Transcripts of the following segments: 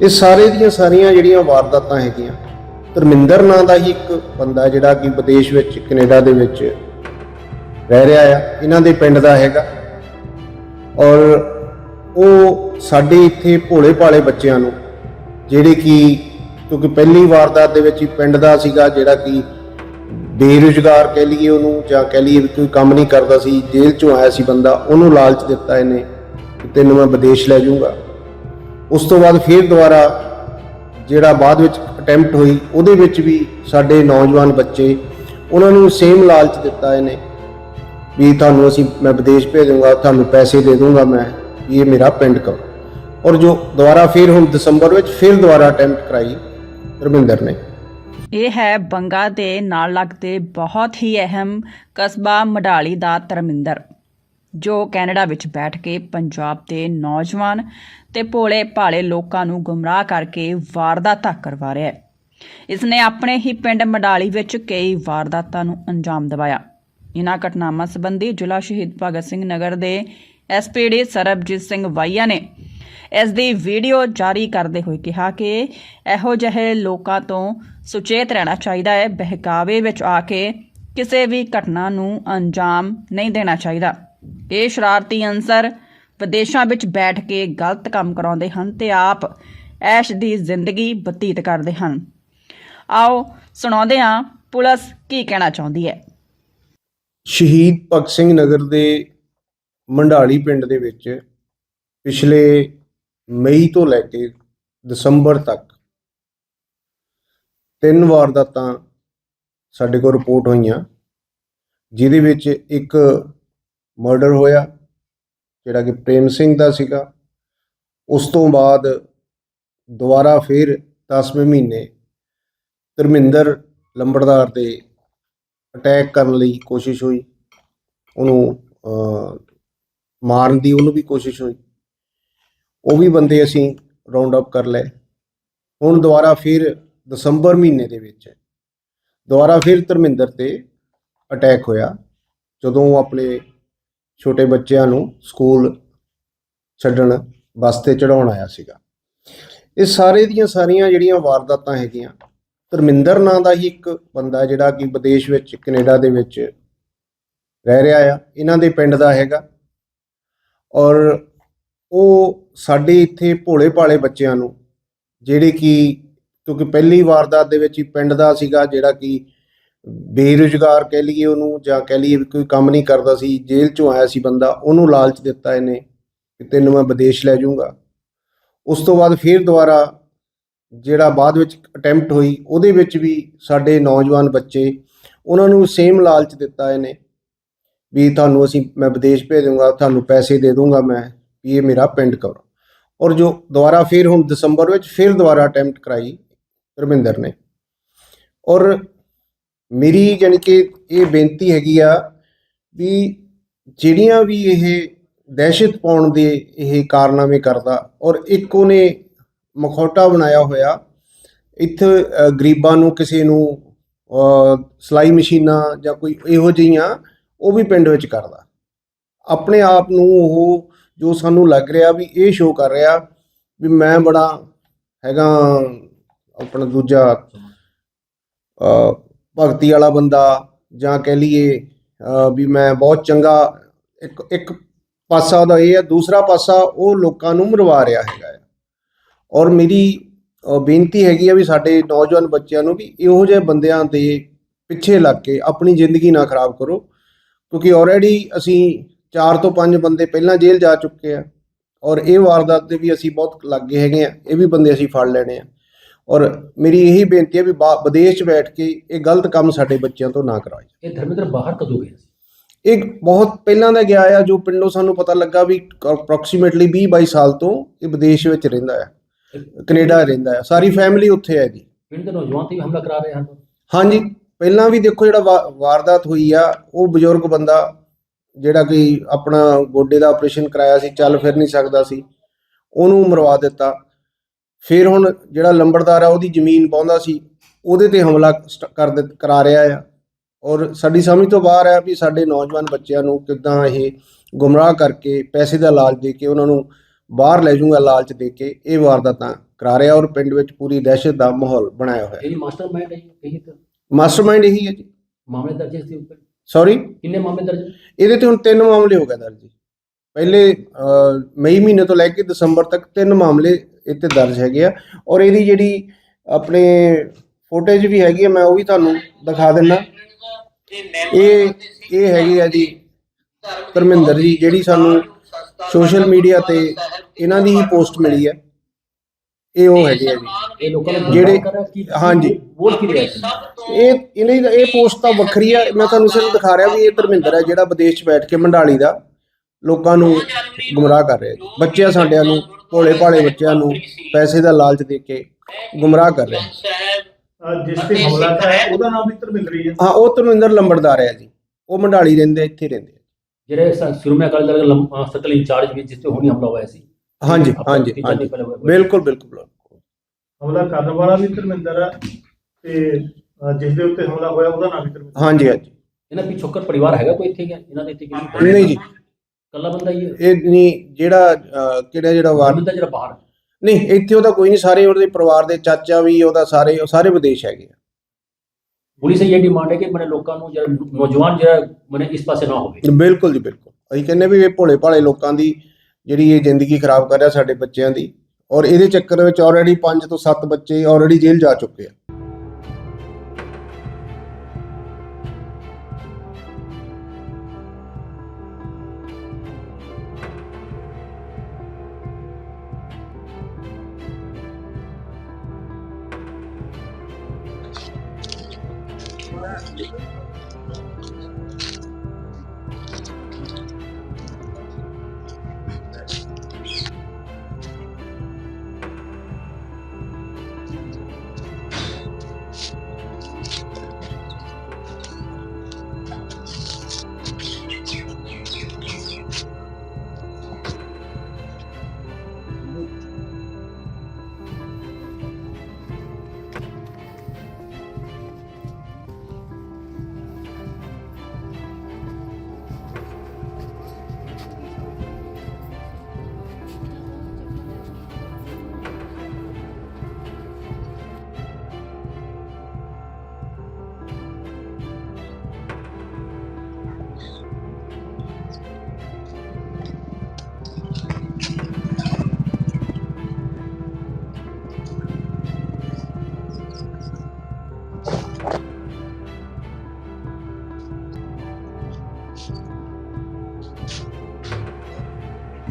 ਇਹ ਸਾਰੇ ਦੀਆਂ ਸਾਰੀਆਂ ਜਿਹੜੀਆਂ ਵਾਰਦਾਤਾਂ ਹੈਗੀਆਂ, ਧਰਮਿੰਦਰ ਨਾਂ ਦਾ ਹੀ ਇੱਕ ਬੰਦਾ ਜਿਹੜਾ ਕਿ ਵਿਦੇਸ਼ ਵਿੱਚ, ਕੈਨੇਡਾ ਦੇ ਵਿੱਚ ਰਹਿ ਰਿਹਾ ਆ, ਇਹਨਾਂ ਦੇ ਪਿੰਡ ਦਾ ਹੈਗਾ। ਔਰ ਉਹ ਸਾਡੇ ਇੱਥੇ ਭੋਲੇ ਭਾਲੇ ਬੱਚਿਆਂ ਨੂੰ, ਜਿਹੜੇ ਕਿ ਕਿਉਂਕਿ ਪਹਿਲੀ ਵਾਰਦਾਤ ਦੇ ਵਿੱਚ ਹੀ ਪਿੰਡ ਦਾ ਸੀਗਾ, ਜਿਹੜਾ ਕਿ ਬੇਰੁਜ਼ਗਾਰ ਕਹਿ ਲਈਏ ਉਹਨੂੰ, ਜਾਂ ਕਹਿ ਲਈਏ ਵੀ ਕੋਈ ਕੰਮ ਨਹੀਂ ਕਰਦਾ ਸੀ, ਜੇਲ੍ਹ ਚੋਂ ਆਇਆ ਸੀ ਬੰਦਾ, ਉਹਨੂੰ ਲਾਲਚ ਦਿੱਤਾ ਇਹਨੇ ਤੈਨੂੰ ਮੈਂ ਵਿਦੇਸ਼ ਲੈ ਜਾਊਂਗਾ। ਉਸ ਤੋਂ ਬਾਅਦ ਫਿਰ ਦੁਬਾਰਾ ਜਿਹੜਾ ਬਾਅਦ ਵਿੱਚ ਅਟੈਂਪਟ ਹੋਈ, ਉਹਦੇ ਵਿੱਚ ਵੀ ਸਾਡੇ ਨੌਜਵਾਨ ਬੱਚੇ ਉਹਨਾਂ ਨੂੰ ਸੇਮ ਲਾਲਚ ਦਿੱਤਾ ਇਹਨੇ ਵੀ ਤੁਹਾਨੂੰ ਅਸੀਂ, ਮੈਂ ਵਿਦੇਸ਼ ਭੇਜੂੰਗਾ, ਤੁਹਾਨੂੰ ਪੈਸੇ ਦੇ ਦੂੰਗਾ ਮੈਂ ਇਹ ਮੇਰਾ ਪਿੰਡ ਕਰੋ ਔਰ ਜੋ ਦੁਬਾਰਾ ਫਿਰ ਹੁਣ ਦਸੰਬਰ ਵਿੱਚ ਫਿਰ ਦੁਬਾਰਾ ਅਟੈਂਪਟ ਕਰਾਈ ਰਮਿੰਦਰ ਨੇ। ਇਹ ਹੈ ਬੰਗਾ ਦੇ ਨਾਲ ਲੱਗਦੇ ਬਹੁਤ ਹੀ ਅਹਿਮ ਕਸਬਾ ਮਡਾਲੀ ਦਾ ਧਰਮਿੰਦਰ। ਜੋ ਕੈਨੇਡਾ ਵਿੱਚ ਬੈਠ ਕੇ ਪੰਜਾਬ ਦੇ ਨੌਜਵਾਨ ਤੇ ਭੋਲੇ ਭਾਲੇ ਲੋਕਾਂ ਨੂੰ ਗੁੰਮਰਾਹ ਕਰਕੇ ਵਾਰਦਾਤਾਂ ਕਰਵਾ ਰਿਹਾ ਹੈ। ਇਸ ਨੇ ਆਪਣੇ ਹੀ ਪਿੰਡ ਮਡਾਲੀ ਵਿੱਚ ਕਈ ਵਾਰਦਾਤਾਂ ਨੂੰ ਅੰਜਾਮ ਦਿਵਾਇਆ। ਇਨ੍ਹਾਂ ਘਟਨਾਵਾਂ ਸੰਬੰਧੀ ਜ਼ਿਲ੍ਹਾ ਸ਼ਹੀਦ ਭਗਤ ਸਿੰਘ ਨਗਰ ਦੇ ਐਸਪੀਡੀ ਸਰਬਜੀਤ ਸਿੰਘ ਵਾਈਆ ਨੇ ਇਸ ਦੀ ਵੀਡੀਓ ਜਾਰੀ ਕਰਦੇ ਹੋਏ ਕਿਹਾ ਕਿ ਇਹੋ ਜਿਹੇ ਲੋਕਾਂ ਤੋਂ ਸੁਚੇਤ ਰਹਿਣਾ ਚਾਹੀਦਾ ਹੈ, ਬਹਿਕਾਵੇ ਵਿੱਚ ਆ ਕੇ ਕਿਸੇ ਵੀ ਘਟਨਾ ਨੂੰ ਅੰਜਾਮ ਨਹੀਂ ਦੇਣਾ ਚਾਹੀਦਾ। ਇਹ ਸ਼ਰਾਰਤੀ ਅਨਸਰ ਵਿਦੇਸ਼ਾਂ ਵਿੱਚ ਬੈਠ ਕੇ ਗਲਤ ਕੰਮ ਕਰਾਉਂਦੇ ਹਨ ਤੇ ਆਪ ਐਸ਼ ਦੀ ਜ਼ਿੰਦਗੀ ਬਤੀਤ ਕਰਦੇ ਹਨ। ਆਓ ਸੁਣਾਉਂਦੇ ਹਾਂ, ਪੁਲਿਸ ਕੀ ਕਹਿਣਾ ਚਾਹੁੰਦੀ ਹੈ? ਸ਼ਹੀਦ ਭਗਤ ਸਿੰਘ ਨਗਰ ਦੇ ਮੰਡਾਲੀ ਪਿੰਡ ਦੇ ਵਿੱਚ ਪਿਛਲੇ ਮਈ ਤੋਂ ਲੈ ਕੇ ਦਸੰਬਰ ਤੱਕ ਤਿੰਨ ਵਾਰਦਾਤਾਂ ਸਾਡੇ ਕੋਲ ਰਿਪੋਰਟ ਹੋਈਆਂ, ਜਿਹਦੇ ਵਿੱਚ ਇੱਕ ਮਰਡਰ ਹੋਇਆ, ਜਿਹੜਾ ਕਿ ਪ੍ਰੇਮ ਸਿੰਘ ਦਾ ਸੀਗਾ। ਉਸ ਤੋਂ ਬਾਅਦ ਦੁਬਾਰਾ ਫਿਰ 10ਵੇਂ ਮਹੀਨੇ ਧਰਮਿੰਦਰ ਲੰਬੜਦਾਰ ਤੇ ਅਟੈਕ ਕਰਨ ਲਈ ਕੋਸ਼ਿਸ਼ ਹੋਈ। ਉਹਨੂੰ ਮਾਰਨ ਦੀ ਉਹਨੂੰ ਵੀ ਕੋਸ਼ਿਸ਼ ਹੋਈ। ਉਹ ਵੀ ਬੰਦੇ ਅਸੀਂ ਰਾਉਂਡ ਅਪ ਕਰ ਲਏ। ਹੁਣ ਦੁਬਾਰਾ ਫਿਰ ਦਸੰਬਰ ਮਹੀਨੇ ਦੇ ਵਿੱਚ ਦੁਬਾਰਾ ਫਿਰ ਧਰਮਿੰਦਰ ਤੇ ਅਟੈਕ ਹੋਇਆ। ਜਦੋਂ ਆਪਣੇ ਛੋਟੇ ਬੱਚਿਆਂ ਨੂੰ ਸਕੂਲ ਛੱਡਣ ਬੱਸ ਤੇ ਚੜਾਉਣ ਆਇਆ ਸੀਗਾ। ਇਹ ਸਾਰੇ ਦੀਆਂ ਸਾਰੀਆਂ ਜਿਹੜੀਆਂ ਵਾਰਦਾਤਾਂ ਹੈਗੀਆਂ, ਧਰਮਿੰਦਰ ਨਾਂ ਦਾ ਹੀ ਇੱਕ ਬੰਦਾ ਜਿਹੜਾ ਕਿ ਵਿਦੇਸ਼ ਵਿੱਚ, ਕੈਨੇਡਾ ਦੇ ਵਿੱਚ ਰਹਿ ਰਿਹਾ ਆ। ਇਹਨਾਂ ਦੇ ਪਿੰਡ ਦਾ ਹੈਗਾ। ਔਰ ਉਹ ਸਾਡੇ ਇੱਥੇ ਭੋਲੇ ਭਾਲੇ ਬੱਚਿਆਂ ਨੂੰ, ਜਿਹੜੇ ਕਿ ਕਿਉਂਕਿ ਪਹਿਲੀ ਵਾਰਦਾਤ ਦੇ ਵਿੱਚ ਹੀ ਪਿੰਡ ਦਾ ਸੀਗਾ, ਜਿਹੜਾ ਕਿ ਬੇਰੁਜ਼ਗਾਰ ਕਹਿ ਲਈਏ ਉਹਨੂੰ ਜਾਂ ਕਹਿ ਲਈਏ ਵੀ ਕੋਈ ਕੰਮ ਨਹੀਂ ਕਰਦਾ ਸੀ, ਜੇਲ੍ਹ ਚੋਂ ਆਇਆ ਸੀ ਬੰਦਾ, ਉਹਨੂੰ ਲਾਲਚ ਦਿੱਤਾ ਇਹਨੇ ਕਿ ਤੈਨੂੰ ਮੈਂ ਵਿਦੇਸ਼ ਲੈ ਜਾਊਂਗਾ। ਉਸ ਤੋਂ ਬਾਅਦ ਫਿਰ ਦੁਬਾਰਾ ਜਿਹੜਾ ਬਾਅਦ ਵਿੱਚ ਅਟੈਂਪਟ ਹੋਈ, ਉਹਦੇ ਵਿੱਚ ਵੀ ਸਾਡੇ ਨੌਜਵਾਨ ਬੱਚੇ ਉਹਨਾਂ ਨੂੰ ਸੇਮ ਲਾਲਚ ਦਿੱਤਾ ਇਹਨੇ ਵੀ ਤੁਹਾਨੂੰ ਅਸੀਂ ਮੈਂ ਵਿਦੇਸ਼ ਭੇਜੂੰਗਾ, ਤੁਹਾਨੂੰ ਪੈਸੇ ਦੇ ਦੂੰਗਾ ਮੈਂ ਵੀ ਇਹ ਮੇਰਾ ਪਿੰਡ ਕਰੋ ਔਰ ਜੋ ਦੁਬਾਰਾ ਫਿਰ ਹੁਣ ਦਸੰਬਰ ਵਿੱਚ ਫਿਰ ਦੁਬਾਰਾ ਅਟੈਂਪਟ ਕਰਾਈ ਰਮਿੰਦਰ ਨੇ। ਔਰ ਮੇਰੀ ਯਾਨੀ ਕਿ ਇਹ ਬੇਨਤੀ ਹੈਗੀ ਆ ਵੀ ਜਿਹੜੀਆਂ ਵੀ ਇਹ ਦਹਿਸ਼ਤ ਪਾਉਣ ਦੇ ਇਹ ਕਾਰਨਾਮੇ ਕਰਦਾ ਔਰ ਇੱਕ ਉਹਨੇ ਮਖੌਟਾ ਬਣਾਇਆ ਹੋਇਆ ਇੱਥੇ ਗਰੀਬਾਂ ਨੂੰ ਕਿਸੇ ਨੂੰ ਅ, ਸਿਲਾਈ ਮਸ਼ੀਨਾਂ ਜਾਂ ਕੋਈ ਇਹੋ ਜਿਹੀਆਂ ਉਹ ਵੀ ਪਿੰਡ ਵਿੱਚ ਕਰਦਾ। ਆਪਣੇ ਆਪ ਨੂੰ ਉਹ ਜੋ ਸਾਨੂੰ ਲੱਗ ਰਿਹਾ ਵੀ ਇਹ ਸ਼ੋਅ ਕਰ ਰਿਹਾ ਵੀ ਮੈਂ ਬੜਾ ਹੈਗਾ ਆਪਣਾ ਦੂਜਾ ਅ, ਭਗਤੀ ਵਾਲਾ ਬੰਦਾ ਜਾਂ ਕਹਿ ਲਈਏ ਵੀ ਮੈਂ ਬਹੁਤ ਚੰਗਾ, ਇੱਕ ਇੱਕ ਪਾਸਾ ਉਹਦਾ ਇਹ ਹੈ, ਦੂਸਰਾ ਪਾਸਾ ਉਹ ਲੋਕਾਂ ਨੂੰ ਮਰਵਾ ਰਿਹਾ ਹੈਗਾ ਹੈ। ਔਰ ਮੇਰੀ ਬੇਨਤੀ ਹੈਗੀ ਆ ਵੀ ਸਾਡੇ ਨੌਜਵਾਨ ਬੱਚਿਆਂ ਨੂੰ ਵੀ ਇਹੋ ਜਿਹੇ ਬੰਦਿਆਂ ਦੇ ਪਿੱਛੇ ਲੱਗ ਕੇ ਆਪਣੀ ਜ਼ਿੰਦਗੀ ਨਾ ਖਰਾਬ ਕਰੋ, ਕਿਉਂਕਿ ਆਲਰੇਡੀ ਅਸੀਂ 4 ਤੋਂ 5 ਬੰਦੇ ਪਹਿਲਾਂ ਜੇਲ੍ਹ ਜਾ ਚੁੱਕੇ ਆ, ਔਰ ਇਹ ਵਾਰਦਾਤ ਦੇ ਵੀ ਅਸੀਂ ਬਹੁਤ ਲੱਗੇ ਹੈਗੇ ਆ, ਇਹ ਵੀ ਬੰਦੇ ਅਸੀਂ ਫੜ ਲੈਣੇ ਆ ਔਰ ਮੇਰੀ ਇਹੀ ਬੇਨਤੀ ਹੈ ਵੀ ਬਾ- ਵਿਦੇਸ਼ 'ਚ ਬੈਠ ਕੇ ਇਹ ਗਲਤ ਕੰਮ ਸਾਡੇ ਬੱਚਿਆਂ ਤੋਂ ਨਾ ਕਰਾਏ ਇਹ ਧਰਮਿੰਦਰ ਬਾਹਰ ਕਦੋਂ ਗਿਆ ਸੀ? ਇਹ ਬਹੁਤ ਪਹਿਲਾਂ ਦਾ ਗਿਆ ਆ ਜੋ ਪਿੰਡੋਂ ਸਾਨੂੰ ਪਤਾ ਲੱਗਾ ਵੀ ਅਪਰੋਕਸੀਮੇਟਲੀ 20 22 ਸਾਲ ਤੋਂ ਇਹ ਵਿਦੇਸ਼ ਵਿੱਚ ਰਹਿੰਦਾ ਆ। ਕੈਨੇਡਾ ਰਹਿੰਦਾ ਆ। ਸਾਰੀ ਫੈਮਿਲੀ ਉੱਥੇ ਹੈ ਜੀ ਪਿੰਡ ਦੇ ਨੌਜਵਾਨ ਤੇ ਵੀ ਹਮਲਾ ਕਰਾ ਰਹੇ ਹਨ? ਹਾਂਜੀ ਪਹਿਲਾਂ ਵੀ ਦੇਖੋ ਜਿਹੜਾ ਵਾ- ਵਾਰਦਾਤ ਹੋਈ ਆ ਉਹ ਬਜ਼ੁਰਗ ਬੰਦਾ ਜਿਹੜਾ ਕਿ ਆਪਣਾ ਗੋਡੇ ਦਾ ਆਪਰੇਸ਼ਨ ਕਰਾਇਆ ਸੀ ਚੱਲ ਫਿਰ ਨਹੀਂ ਸਕਦਾ ਸੀ। ਉਹਨੂੰ ਮਰਵਾ ਦਿੱਤਾ। ਫਿਰ ਹੁਣ ਜਿਹੜਾ ਲੰਬੜਦਾਰ ਆ ਉਹਦੀ ਜ਼ਮੀਨ ਪਾਉਂਦਾ ਸੀ ਉਹਦੇ ਤੇ ਹਮਲਾ ਕਰ ਕਰਾ ਰਿਹਾ ਆ। ਔਰ ਸਾਡੀ ਸਮਝ ਤੋਂ ਬਾਹਰ ਆ ਵੀ ਸਾਡੇ ਨੌਜਵਾਨ ਬੱਚਿਆਂ ਨੂੰ ਕਿਦਾਂ ਇਹ ਗੁੰਮਰਾਹ ਕਰਕੇ ਪੈਸੇ ਦਾ ਲਾਲਚ ਦੇ ਕੇ ਉਹਨਾਂ ਨੂੰ ਬਾਹਰ ਲੈ ਜਾਊਗਾ ਲਾਲਚ ਦੇ ਕੇ ਇਹ ਵਾਰਦਾਤਾਂ ਕਰਾ ਰਿਹਾ ਔਰ ਪਿੰਡ ਵਿੱਚ ਪੂਰੀ ਦਹਿਸ਼ਤ ਦਾ ਮਾਹੌਲ ਬਣਾਇਆ ਹੋਇਆ। ਹੈ ਮਾਸਟਰਮਾਈਂਡ ਹੈ ਇਹੀ ਤਾਂ ਮਾਸਟਰਮਾਈਂਡ ਇਹੀ ਹੈ ਜੀ। ਮਾਮਲੇ ਦਰਜ ਇਸ ਦੇ ਉੱਪਰ? ਸੌਰੀ ਕਿੰਨੇ ਮਾਮਲੇ ਦਰਜ? ਇਹਦੇ ਤੇ ਹੁਣ ਤਿੰਨ ਮਾਮਲੇ ਹੋ ਗਏ ਦਰਜ। ਪਹਿਲੇ ਮਈ ਮਹੀਨੇ ਤੋਂ ਲੈ ਕੇ ਦਸੰਬਰ ਤੱਕ ਤਿੰਨ ਮਾਮਲੇ ਇੱਥੇ ਦਰਜ ਹੈਗੇ ਆ। ਔਰ ਇਹਦੀ ਜਿਹੜੀ ਆਪਣੇ ਫੋਟੇਜ ਵੀ ਹੈਗੀ ਆ ਮੈਂ ਉਹ ਵੀ ਤੁਹਾਨੂੰ ਦਿਖਾ ਦਿੰਦਾ ਇਹ ਇਹ ਹੈਗੀ ਆ ਜੀ ਧਰਮਿੰਦਰ ਜੀ ਜਿਹੜੀ ਸਾਨੂੰ ਸੋਸ਼ਲ ਮੀਡੀਆ ਤੇ ਇਹਨਾਂ ਦੀ ਹੀ ਪੋਸਟ ਮਿਲੀ ਹੈ ਇਹ ਉਹ ਹੈਗੇ ਆ ਜੀ। ਇਹ ਲੋਕਾਂ ਨੇ ਜਿਹੜੇ ਹਾਂਜੀ। ਵੋਟ ਕੀ ਰਿਹਾ ਇਹ ਇਹਨੇ ਇਹ ਪੋਸਟ ਤਾਂ ਵੱਖਰੀ ਆ। ਮੈਂ ਤੁਹਾਨੂੰ ਸਿਰਫ ਦਿਖਾ ਰਿਹਾ ਵੀ ਇਹ ਧਰਮਿੰਦਰ ਹੈ ਜਿਹੜਾ ਵਿਦੇਸ਼ 'ਚ ਬੈਠ ਕੇ ਮੰਡਾਲੀ ਦਾ ਲੋਕਾਂ ਨੂੰ ਗੁੰਮਰਾਹ ਕਰ ਰਿਹਾ ਜੀ ਬੱਚਿਆਂ ਸਾਡਿਆਂ ਨੂੰ। ਭੋਲੇ ਭਾਲੇ ਬੱਚਿਆਂ ਨੂੰ ਪੈਸੇ ਦਾ ਲਾਲਚ ਦੇ ਕੇ ਗੁੰਮਰਾਹ ਕਰ ਰਿਹਾ। ਹਾਂ ਉਹ ਧਰਮਿੰਦਰ ਲੰਬੜਦਾਰ ਹੈ ਜੀ। ਉਹ ਮੰਡਾਲੀ ਰਹਿੰਦੇ ਇੱਥੇ ਰਹਿੰਦੇ ਜਿਹੜੇ ਸ਼ੁਰੂ ਮੈਂ ਦਾ ਸਤਲ ਇੰਚਾਰਜ ਵੀ ਜਿਸ ਹੁਣੀ ਹਮਲਾ ਹੋਇਆ ਸੀ। ਹਾਂਜੀ ਹਾਂਜੀ ਬਿਲਕੁਲ ਬਿਲਕੁਲ। ਹਮਲਾ ਕਰਨ ਵਾਲਾ ਵੀ ਧਰਮਿੰਦਰ ਹੈ ਤੇ ਜਿਸ ਦੇ ਉੱਤੇ ਹਮਲਾ ਹੋਇਆ ਉਹਦਾ ਨਾਮ ਵੀ ਧਰਮਿੰਦਰ। ਹਾਂਜੀ ਹਾਂਜੀ। ਇਹਨਾਂ ਪਿਛੋਕਰ ਪਰਿਵਾਰ ਹੈਗਾ ਕੋਈ ਇੱਥੇ ਇਹਨਾਂ ਦੇ ਇੱਥੇ ਨਹੀਂ ਜੀ। ਕੱਲਾ ਬੰਦਾ ਹੀ ਹੈ। ਇਹ ਨਹੀਂ ਜਿਹੜਾ ਅਹ, ਕਿਹੜਾ ਜਿਹੜਾ ਵਾਰ ਬੰਦਾ ਜਿਹੜਾ ਬਾਹਰ ਨਹੀਂ ਇੱਥੇ ਉਹਦਾ ਕੋਈ ਨਹੀਂ ਸਾਰੇ ਉਹਦੇ ਪਰਿਵਾਰ ਦੇ ਚਾਚਾ ਵੀ ਉਹਦਾ ਸਾਰੇ ਉਹ ਸਾਰੇ ਵਿਦੇਸ਼ ਹੈਗੇ ਆ। ਪੁਲਿਸ ਇਹ ਡਿਮਾਂਡ ਹੈ ਕਿ ਮਨੇ ਲੋਕਾਂ ਨੂੰ ਜਿਹੜਾ ਨੌਜਵਾਨ ਜਿਹੜਾ ਮਨੇ ਇਸ ਪਾਸੇ ਨਾ ਹੋਵੇ। ਬਿਲਕੁਲ ਜੀ ਬਿਲਕੁਲ। ਅਸੀਂ ਕਹਿੰਦੇ ਵੀ ਇਹ ਭੋਲੇ ਭਾਲੇ ਲੋਕਾਂ ਦੀ ਜਿਹੜੀ ਇਹ ਜ਼ਿੰਦਗੀ ਖਰਾਬ ਕਰ ਰਿਹਾ ਸਾਡੇ ਬੱਚਿਆਂ ਦੀ। ਔਰ ਇਹਦੇ ਚੱਕਰ ਵਿੱਚ ਆਲਰੇਡੀ 5 ਤੋਂ 7 ਬੱਚੇ ਆਲਰੇਡੀ ਜੇਲ੍ਹ ਜਾ ਚੁੱਕੇ ਆ। 감사합니다.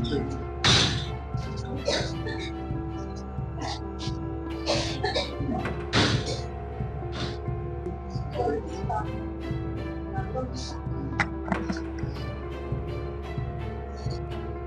complete.